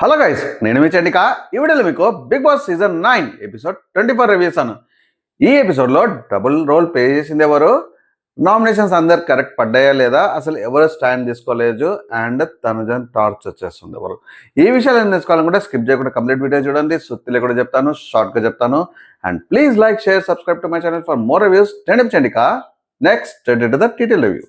Hello guys నేను మీ చండిక. ఈ వీడియోలో మీకు Bigg Boss season nine episode twenty four రివ్యూసాను ఈ ఎపిసోడ్లో డబుల్ రోల్ ప్లే చేసింది ఎవరు? నామినేషన్స్ అందరు కరెక్ట్ పడ్డాయా లేదా? అసలు ఎవరు స్టాండ్ తీసుకోలేదు? అండ్ తనుజన్ టార్చ్ వచ్చేస్తుంది ఎవరు? ఈ విషయాలు ఏం తెలుసుకోవాలనుకుంటే స్కిప్ చేయకుండా కంప్లీట్ వీడియో చూడండి. సుత్తిలో కూడా చెప్తాను షార్ట్గా చెప్తాను. And please like share subscribe to my channel for more reviews. నేను Chandika. Next the టీటీల్ review.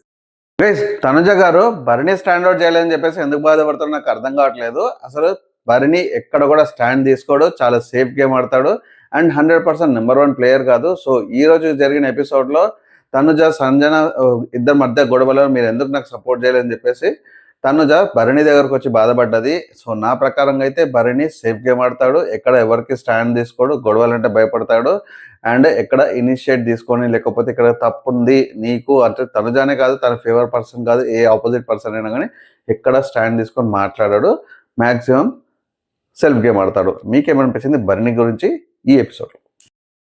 Guys Tanuja garu Bharani stand out చేయాలని చెప్పేసి ఎందుకు బాధపడతారో నాకు అర్థం కావట్లేదు. అసలు భరణి ఎక్కడ కూడా స్టాండ్ తీసుకోడు చాలా సేఫ్ గేమ్ ఆడతాడు and hundred percent number one player కాదు. సో ఈ రోజు జరిగిన ఎపిసోడ్లో తనుజ సంజన ఇద్దరు ఇద్దరి మధ్య గొడవలో మీరు ఎందుకు నాకు సపోర్ట్ చేయలేదని చెప్పేసి తనుజ భరణి దగ్గరకు వచ్చి బాధపడ్డది. సో నా ప్రకారంగా అయితే భరణి సేఫ్ గేమ్ ఆడతాడు. ఎక్కడ ఎవరికి స్టాండ్ తీసుకోడు గొడవలంటే భయపడతాడు. అండ్ ఎక్కడ ఇనిషియేట్ తీసుకొని లేకపోతే ఇక్కడ తప్పు ఉంది నీకు అంటే తనుజానే కాదు తన ఫేవర్ పర్సన్ కాదు ఏ ఆపోజిట్ పర్సన్ అయినా కానీ ఎక్కడ స్టాండ్ తీసుకొని మాట్లాడాడు. మ్యాక్సిమం సెల్ఫ్ గేమ్ ఆడతాడు. మీకేమనిపించింది భరణి గురించి ఈ ఎపిసోడ్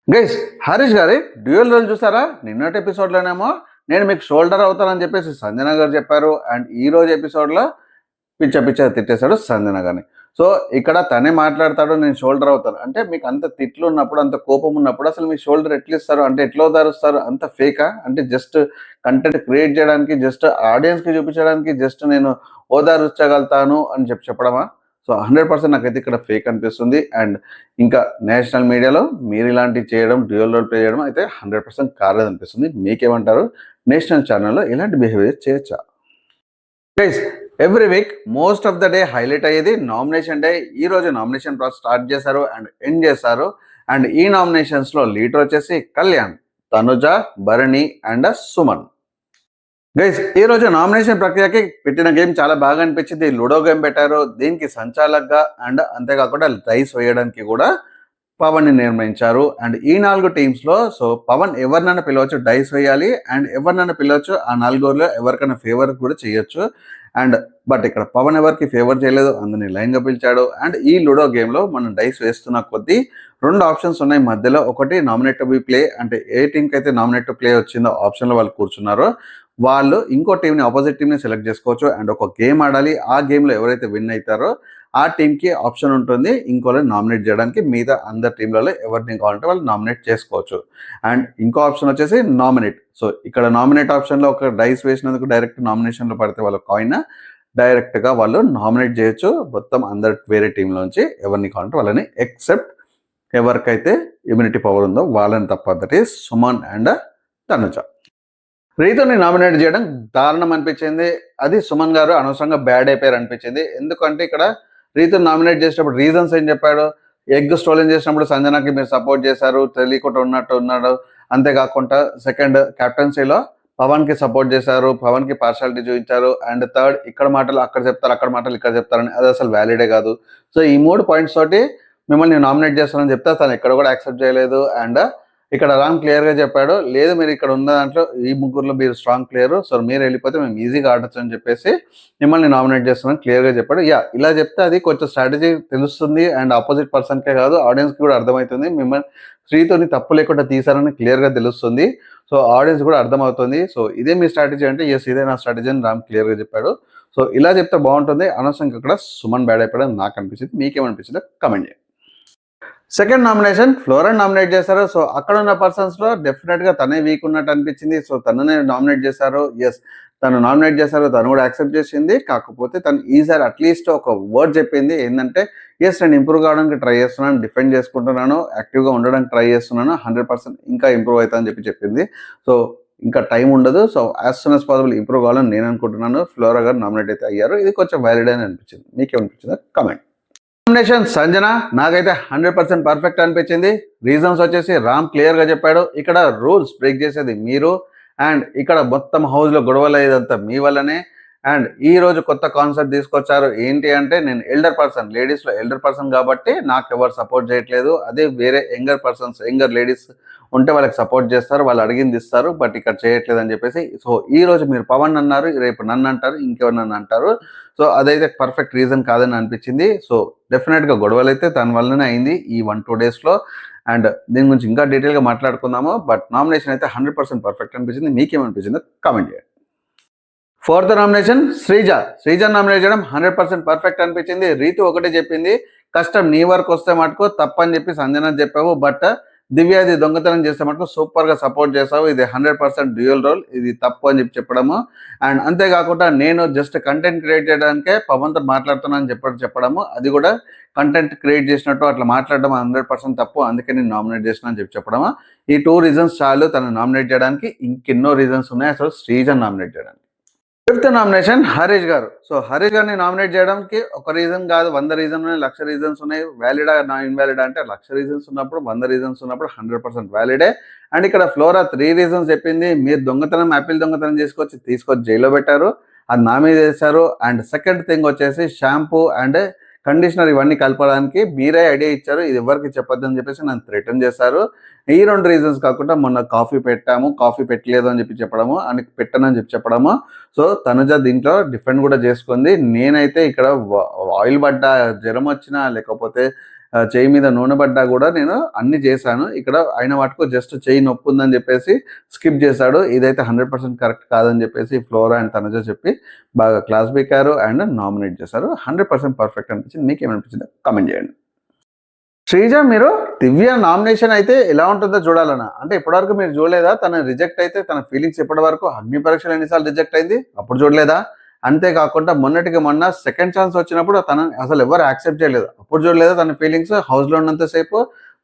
గైస్ హరీష్ గారి డ్యూయల్ రోల్ చూసారా? నిన్నటి ఎపిసోడ్లోనేమో నేను మీకు షోల్డర్ అవుతానని చెప్పేసి సంజన గారు చెప్పారు. అండ్ ఈరోజు ఎపిసోడ్లో పిచ్చ పిచ్చ తిట్టేశాడు సంజన గారిని. సో ఇక్కడ తనే మాట్లాడతాడు నేను షోల్డర్ అవుతాను. అంటే మీకు అంత తిట్లు ఉన్నప్పుడు అంత కోపం ఉన్నప్పుడు అసలు మీ షోల్డర్ ఎట్లా ఇస్తారు అంటే ఎట్లా ఓదారుస్తారు అంత ఫేకా? అంటే జస్ట్ కంటెంట్ క్రియేట్ చేయడానికి జస్ట్ ఆడియన్స్కి చూపించడానికి జస్ట్ నేను ఓదారుచ్చగలుగుతాను అని చెప్పి చెప్పడమా? సో హండ్రెడ్ పర్సెంట్ నాకైతే ఇక్కడ ఫేక్ అనిపిస్తుంది. అండ్ ఇంకా నేషనల్ మీడియాలో మీరు ఇలాంటివి చేయడం డ్యూయల్ రోల్ ప్లే చేయడం అయితే హండ్రెడ్ పర్సెంట్ కాలేదు అనిపిస్తుంది. మీకేమంటారు? నేషనల్ ఛానల్లో ఇలాంటి బిహేవియర్ చేయొచ్చా? Guys every week most of the day highlight అయ్యేది నామినేషన్ డే. ఈ రోజు నామినేషన్ ప్రాసెస్ స్టార్ట్ చేశారు అండ్ ఎండ్ చేశారు. అండ్ ఈ నామినేషన్స్లో లీడర్ వచ్చేసి కళ్యాణ్ తనుజ భరణి అండ్ సుమన్. గైస్ ఈ రోజు నామినేషన్ ప్రక్రియకి పెట్టిన గేమ్ చాలా బాగా అనిపించింది. లూడో గేమ్ పెట్టారు. దీనికి సంచాలకగా అండ్ అంతేకాకుండా రైస్ వేయడానికి కూడా పవన్ని నిర్ణయించారు. అండ్ ఈ నాలుగు టీమ్స్లో సో పవన్ ఎవరినైనా పిలవచ్చు డైస్ వేయాలి. అండ్ ఎవరినైనా పిలవచ్చు ఆ నలుగురిలో ఎవరికైనా ఫేవర్ కూడా చేయొచ్చు. అండ్ బట్ ఇక్కడ పవన్ ఎవరికి ఫేవర్ చేయలేదు. అందరిని లైన్గా పిలిచాడు. అండ్ ఈ లూడో గేమ్లో మనం డైస్ వేస్తున్న కొద్దీ రెండు ఆప్షన్స్ ఉన్నాయి మధ్యలో. ఒకటి నామినేట్ టు బి ప్లే అంటే ఏ టీంకి అయితే నామినేట్ టు ప్లే వచ్చిందో ఆప్షన్లో వాళ్ళు కూర్చున్నారో. వాళ్ళు ఇంకో టీంని ఆపోజిట్ టీంని సెలెక్ట్ చేసుకోవచ్చు అండ్ ఒక గేమ్ ఆడాలి. ఆ గేమ్లో ఎవరైతే విన్ అవుతారో ఆ టీంకి ఆప్షన్ ఉంటుంది. ఇంకోళ్ళని నామినేట్ చేయడానికి మిగతా అందరి టీంలలో ఎవరిని కావాలంటే వాళ్ళు నామినేట్ చేసుకోవచ్చు. అండ్ ఇంకో ఆప్షన్ వచ్చేసి నామినేట్ సో ఇక్కడ నామినేట్ ఆప్షన్లో ఒక డైస్ వేసినందుకు డైరెక్ట్ నామినేషన్లో పడితే వాళ్ళ కాయిన్ డైరెక్ట్గా వాళ్ళు నామినేట్ చేయొచ్చు. మొత్తం అందరి వేరే టీంలోంచి ఎవరిని కావాలంటే వాళ్ళని ఎక్సెప్ట్ ఎవరికైతే ఇమ్యూనిటీ పవర్ ఉందో వాళ్ళని తప్ప that is Suman and Tanuja రీతుని nominate చేయడం దారుణం అనిపించింది. అది సుమన్ గారు అనవసరంగా బ్యాడ్ అయిపోయారు అనిపించింది. ఎందుకంటే ఇక్కడ రీతుని నామినేట్ చేసేటప్పుడు రీజన్స్ ఏం చెప్పాడు? ఎగ్ స్టోలెన్ చేసినప్పుడు సంజనాకి మీరు సపోర్ట్ చేశారు. తెలియకుండా ఉన్నట్టు ఉన్నాడు. అంతేకాకుండా సెకండ్ కెప్టెన్సీలో పవన్కి సపోర్ట్ చేశారు. పవన్కి పార్షాలిటీ చూపించారు. అండ్ థర్డ్ ఇక్కడ మాటలు అక్కడ చెప్తారు అక్కడ మాటలు ఇక్కడ చెప్తారని అది అసలు వ్యాలిడే కాదు. సో ఈ మూడు పాయింట్స్ తోటి మిమ్మల్ని నామినేట్ చేస్తానని చెప్తే తను ఎక్కడ కూడా యాక్సెప్ట్ చేయలేదు. అండ్ ఇక్కడ రామ్ క్లియర్గా చెప్పాడు. లేదు మీరు ఇక్కడ ఉన్న దాంట్లో ఈ ముగ్గురులో మీరు స్ట్రాంగ్ ప్లేయర్ సో మీరు వెళ్ళిపోతే మేము ఈజీగా ఆడచ్చు అని చెప్పేసి మిమ్మల్ని నామినేట్ చేస్తున్నాం. క్లియర్గా చెప్పాడు. యా ఇలా చెప్తే అది కొంచెం స్ట్రాటజీ తెలుస్తుంది అండ్ ఆపోజిట్ పర్సన్కే కాదు ఆడియన్స్కి కూడా అర్థమవుతుంది. మిమ్మల్ని శ్రీతోని తప్పు లేకుండా తీసారని క్లియర్గా తెలుస్తుంది. సో ఆడియన్స్ కూడా అర్థమవుతుంది. సో ఇదే మీ స్ట్రాటజీ అంటే ఎస్ ఇదే నా స్ట్రాటజీ అని రామ్ క్లియర్గా చెప్పాడు. సో ఇలా చెప్తే బాగుంటుంది. అనవసరంగా ఇక్కడ సుమన్ బ్యాడ్ అయిపోయాడు నాకు అనిపించింది మీకేమనిపించిందో కమెంట్ చేయండి. సెకండ్ నామినేషన్ ఫ్లోరన్ నామినేట్ చేశారు. సో అక్కడ ఉన్న పర్సన్స్లో డెఫినెట్గా తనే వీక్ ఉన్నట్టు అనిపించింది. సో తననే నామినేట్ చేశారు. ఎస్ తను నామినేట్ చేశారు. తను కూడా యాక్సెప్ట్ చేసింది. కాకపోతే తను ఈసారి అట్లీస్ట్ ఒక వర్డ్ చెప్పింది. ఏంటంటే ఎస్ నేను ఇంప్రూవ్ కావడానికి ట్రై చేస్తున్నాను. డిఫెండ్ చేసుకుంటున్నాను. యాక్టివ్గా ఉండడానికి ట్రై చేస్తున్నాను. హండ్రెడ్ పర్సెంట్ ఇంకా ఇంప్రూవ్ అవుతా అని చెప్పి చెప్పింది. సో ఇంకా టైం ఉండదు. So as soon as possible improve కావాలని నేను అనుకుంటున్నాను. ఫ్లోరా గారు నామినేట్ అయితే అయ్యారు. ఇది కొంచెం వ్యాలిడ్ అని అనిపించింది. మీకేమనిపించిందా? Comment combination Sanjana. నాకైతే హండ్రెడ్ పర్సెంట్ పర్ఫెక్ట్ అనిపించింది. రీజన్స్ వచ్చేసి రామ్ క్లియర్గా చెప్పాడు. ఇక్కడ రూల్స్ బ్రేక్ చేసేది మీరు. అండ్ ఇక్కడ మొత్తం హౌస్లో గొడవలు అయ్యేదంతా మీ వల్లనే. అండ్ ఈ రోజు కొత్త కాన్సెప్ట్ తీసుకొచ్చారు. ఏంటి అంటే నేను ఎల్డర్ పర్సన్ లేడీస్లో ఎల్డర్ పర్సన్ కాబట్టి నాకు ఎవరు సపోర్ట్ చేయట్లేదు. అదే వేరే యంగర్ పర్సన్స్ యంగర్ లేడీస్ ఉంటే వాళ్ళకి సపోర్ట్ చేస్తారు వాళ్ళు అడిగింది ఇస్తారు బట్ ఇక్కడ చేయట్లేదు అని చెప్పేసి. సో ఈ రోజు మీరు పవన్ అన్నారు రేపు నన్ను అంటారు ఇంకెవరు నన్ను అంటారు. సో అదైతే పర్ఫెక్ట్ రీజన్ కాదని అనిపించింది. సో డెఫినెట్గా గొడవలు అయితే దాని వల్లనే అయింది ఈ వన్ టూ డేస్లో అండ్ దీని గురించి ఇంకా డీటెయిల్గా మాట్లాడుకుందాము బట్ నామినేషన్ అయితే హండ్రెడ్ పర్సెంట్ పర్ఫెక్ట్ అనిపించింది. మీకేమనిపించిందో కామెంట్ చేయండి. Fourth nomination Sreeja. Sreeja nominate చేయడం హండ్రెడ్ పర్సెంట్ పర్ఫెక్ట్ అనిపించింది. రీతు ఒకటే చెప్పింది. కష్టం నీ వరకు వస్తే మటుకు తప్పని చెప్పి సంజన చెప్పావు. బట్ దివ్యాది దొంగతనం చేస్తే మటుకు సూపర్గా సపోర్ట్ చేసావు ఇది హండ్రెడ్ పర్సెంట్ డ్యూయల్ రోల్. ఇది తప్పు అని చెప్పి చెప్పడము. అండ్ అంతేకాకుండా నేను జస్ట్ కంటెంట్ క్రియేట్ చేయడానికే పవన్తో మాట్లాడుతున్నాను చెప్పడం చెప్పడము. అది కూడా కంటెంట్ క్రియేట్ చేసినట్టు అట్లా మాట్లాడడం హండ్రెడ్ పర్సెంట్ తప్పు. అందుకే నేను నామినేట్ చేసిన అని చెప్పి చెప్పడము. ఈ టూ రీజన్స్ చాలు తను నామినేట్ చేయడానికి. ఇంకెన్నో రీజన్స్ ఉన్నాయి. అసలు శ్రీజన్ నామినేట్ చేయడానికి. Fifth nomination Harish garu. So Harish గారిని నామినేట్ చేయడానికి ఒక రీజన్ కాదు వంద రీజన్ ఉన్నాయి లక్ష రీజన్స్ ఉన్నాయి. వ్యాలిడా నా ఇన్వాలిడా అంటే లక్ష రీజన్స్ ఉన్నప్పుడు వంద రీజన్స్ ఉన్నప్పుడు హండ్రెడ్ పర్సెంట్ వ్యాలిడే. అండ్ ఇక్కడ ఫ్లోరా త్రీ రీజన్స్ చెప్పింది మీరు దొంగతనం యాపిల్ దొంగతనం చేసుకొచ్చి తీసుకొచ్చి జైల్లో పెట్టారు అది నా మీద అండ్ సెకండ్ థింగ్ వచ్చేసి షాంపూ అండ్ కండిషనర్ ఇవన్నీ కలపడానికి మీరే ఐడియా ఇచ్చారు. ఇది ఎవరికి చెప్పొద్దని చెప్పేసి నన్ను రిటర్న్ చేశారు. ఈ రెండు రీజన్స్ కాకుండా మొన్న కాఫీ పెట్టాము కాఫీ పెట్టలేదు అని చెప్పి చెప్పడము అని పెట్టనని చెప్పి చెప్పడము. సో తనుజ దీంట్లో డిఫెండ్ కూడా చేసుకుంది. నేనైతే ఇక్కడ ఆయిల్ పడ్డా జ్వరం వచ్చినా లేకపోతే చేయి మీద నూనె పడ్డా కూడా నేను అన్ని చేశాను. ఇక్కడ ఆయన వాటికు జస్ట్ చేయి నొప్పి ఉందని చెప్పేసి స్కిప్ చేశాడు. ఇదైతే హండ్రెడ్ పర్సెంట్ కరెక్ట్ కాదని చెప్పేసి ఫ్లోరా అండ్ తనజ చెప్పి బాగా క్లాస్ బీకారు అండ్ నామినేట్ చేశారు. హండ్రెడ్ పర్సెంట్ పర్ఫెక్ట్ అనిపించింది. మీకు ఏమనిపించింది కామెంట్ చేయండి. శ్రీజ మీరు దివ్య నామినేషన్ అయితే ఎలా ఉంటుందో చూడాలన్నా. అంటే ఇప్పటివరకు మీరు చూడలేదా? తన రిజెక్ట్ అయితే తన ఫీలింగ్స్ ఇప్పటివరకు అగ్ని పరీక్షలు ఎన్నిసార్లు రిజెక్ట్ అయింది? అప్పుడు చూడలేదా? అంతేకాకుండా మొన్నటికి మొన్న సెకండ్ ఛాన్స్ వచ్చినప్పుడు తన అసలు ఎవరు యాక్సెప్ట్ చేయలేదు. అప్పుడు చూడలేదా తన ఫీలింగ్స్ హౌస్లో ఉన్నంతసేపు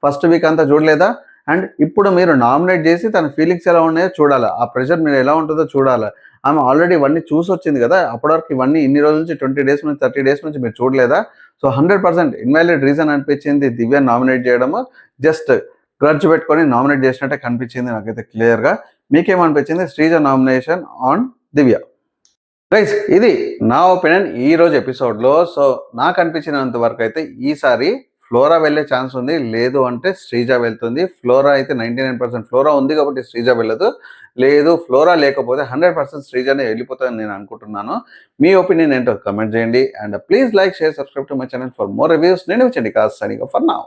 ఫస్ట్ వీక్ అంతా చూడలేదా? అండ్ ఇప్పుడు మీరు నామినేట్ చేసి తన ఫీలింగ్స్ ఎలా ఉన్నాయో చూడాలి. ఆ ప్రెషర్ మీరు ఎలా ఉంటుందో చూడాలి. ఆమె ఆల్రెడీ ఇవన్నీ చూసి వచ్చింది కదా అప్పటివరకు ఇవన్నీ ఇన్ని రోజుల నుంచి ట్వంటీ డేస్ నుంచి థర్టీ డేస్ నుంచి మీరు చూడలేదా? So hundred percent invalid reason అనిపించింది దివ్య నామినేట్ చేయడము. జస్ట్ గ్రడ్జ్ పెట్టుకొని నామినేట్ చేసినట్టే కనిపించింది నాకైతే క్లియర్గా మీకేమనిపించింది? Sreeja nomination on Divya. Right ఇది నా ఒపీనియన్ ఈ రోజు ఎపిసోడ్లో సో నాకు అనిపించినంత వరకు అయితే ఈసారి ఫ్లోరా వెళ్ళే ఛాన్స్ ఉంది. లేదు అంటే శ్రీజ వెళ్తుంది. ఫ్లోరా అయితే నైంటీ నైన్ పర్సెంట్ ఫ్లోరా ఉంది కాబట్టి శ్రీజ వెళ్ళదు. లేదు ఫ్లోరా లేకపోతే హండ్రెడ్ పర్సెంట్ శ్రీజనే వెళ్ళిపోతుందని నేను అనుకుంటున్నాను. మీ ఒపీనియన్ ఏంటో కమెంట్ చేయండి. And please like share subscribe to my channel for more reviews నేను వచ్చండి కాస్త సరిగా ఫర్ నా